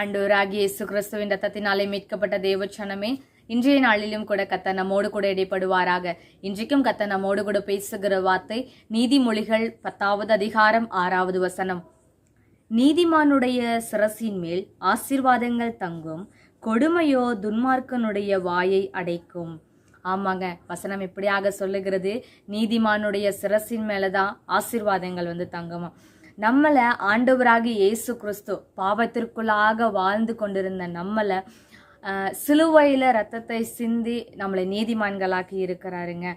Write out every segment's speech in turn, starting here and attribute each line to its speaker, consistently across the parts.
Speaker 1: ஆண்டவராகிய இயேசு கிறிஸ்துவின் ரத்தத்தினாலே மீட்கப்பட்ட தேவச்சனமே இன்றைய நாளிலும் கூட கத்த நம்மோடு கூட இடைப்படுவாராக. இன்றைக்கும் கத்த நம்மோடு கூட பேசுகிற வார்த்தை நீதிமொழிகள் பத்தாவது அதிகாரம் ஆறாவது வசனம். நீதிமானுடைய சிரசின் மேல் ஆசீர்வாதங்கள் தங்கும் கொடுமையோ துன்மார்க்கனுடைய வாயை அடைக்கும். ஆமாங்க வசனம் இப்படியாக சொல்லுகிறது நீதிமானுடைய சிரசின் மேலதான் ஆசீர்வாதங்கள் வந்து தங்குமா? நம்மளை ஆண்டவராகி இயேசு கிறிஸ்து பாவத்திற்குள்ளாக வாழ்ந்து கொண்டிருந்த நம்மளை சிலுவையில் ரத்தத்தை சிந்தி நம்மளை நீதிமான்களாக்கி இருக்கிறாருங்க.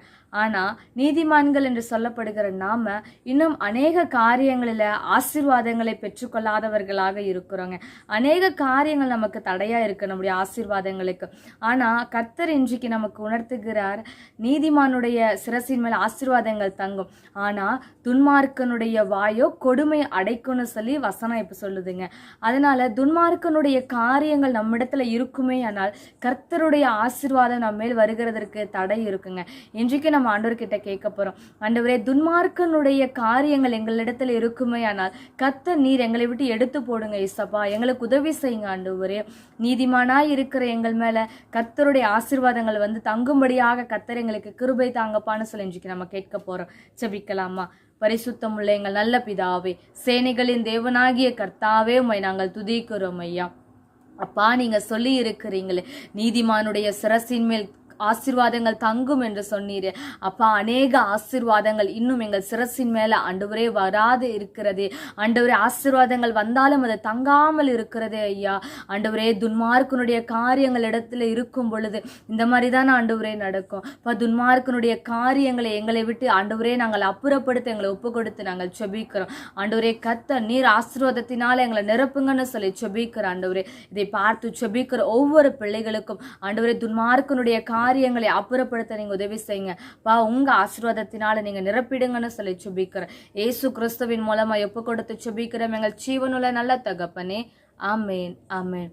Speaker 1: ஆனால் நீதிமான்கள் என்று சொல்லப்படுகிற நாம் இன்னும் அநேக காரியங்களில் ஆசீர்வாதங்களை பெற்றுக்கொள்ளாதவர்களாக இருக்கிறோங்க. அநேக காரியங்கள் நமக்கு தடையாக இருக்கு நம்முடைய ஆசீர்வாதங்களுக்கு. ஆனால் கர்த்தர் இன்றைக்கு நமக்கு உணர்த்துகிறார் நீதிமானுடைய சிரசின் மேல் ஆசீர்வாதங்கள் தங்கும். ஆனால் துன்மார்க்கனுடைய வாயோ கொடுமை அடைக்கும்னு சொல்லி வசனம் இப்போ சொல்லுதுங்க. அதனால் துன்மார்க்கனுடைய காரியங்கள் நம்மிடத்துல இருக்குமே ஆனால் கர்த்தருடைய ஆசீர்வாதம் நம்ம மேல் வருகிறதற்கு தடை இருக்குங்க. இன்றைக்கு நம்ம ஆண்டவர்கிட்ட கேட்க போறோம். ஆண்டவரே துன்மார்க்கனுடைய காரியங்கள் எங்களிடத்துல இருக்குமே ஆனால் கர்த்தர் நீர் எங்களை விட்டு எடுத்து போடுங்க இசப்பா எங்களுக்கு உதவி செய்யுங்க ஆண்டவரே. நீதிமானாய் இருக்கிற எங்கள் மேல கர்த்தருடைய ஆசீர்வாதங்கள் வந்து தங்கும்படியாக கத்தர் எங்களுக்கு கிருபை தாங்கப்பான்னு சொல்லி இன்றைக்கு நம்ம கேட்க போறோம். செபிக்கலாமா பரிசுத்தமுள்ள எங்கள் நல்ல பிதாவே சேனைகளின் தேவனாகிய கர்த்தாவே உம்மை நாங்கள் துதிக்கிறோம் ஐயா. அப்பா நீங்க சொல்லி இருக்கிறீங்களே நீதிமானுடைய சிரசின் மேல் ஆசீர்வாதங்கள் தங்கும் என்று சொன்னீர். அப்பா அநேக ஆசீர்வாதங்கள் இன்னும் எங்கள் சிரசின் மேல ஆண்டவரே வராது இருக்கிறதே. ஆண்டவரே ஆசீர்வாதங்கள் வந்தாலும் அது தங்காமல் இருக்கிறதே ஐயா. ஆண்டவரே துன்மார்க்கனுடைய காரியங்கள் இடத்துல இருக்கும் பொழுது இந்த மாதிரி தான் ஆண்டவரே நடக்கும். இப்போ துன்மார்க்கனுடைய காரியங்களை எங்களை விட்டு ஆண்டவரே நாங்கள் அப்புறப்படுத்த எங்களை ஒப்பு கொடுத்து நாங்கள் செபிக்கிறோம். ஆண்டவரே கத்த நீர் ஆசீர்வாதத்தினால எங்களை நிரப்புங்கன்னு சொல்லி செபிக்கிற ஆண்டவரே. இதை பார்த்து செபிக்கிற ஒவ்வொரு பிள்ளைகளுக்கும் ஆண்டவரே துன்மார்க்கனுடைய காரியங்களை அப்புறப்படுத்த நீங்க உதவி செய்யுங்க. பா உங்க ஆசீர்வாதத்தினால நீங்க நிரப்பிடுங்கன்னு சொல்லி சுபிக்கிறேன் ஏசு கிறிஸ்துவின் மூலமா ஒப்பு கொடுத்து சுபிக்கிறோம். எங்கள் ஜீவனுள்ள நல்ல தகப்பனே. ஆமேன் ஆமேன்.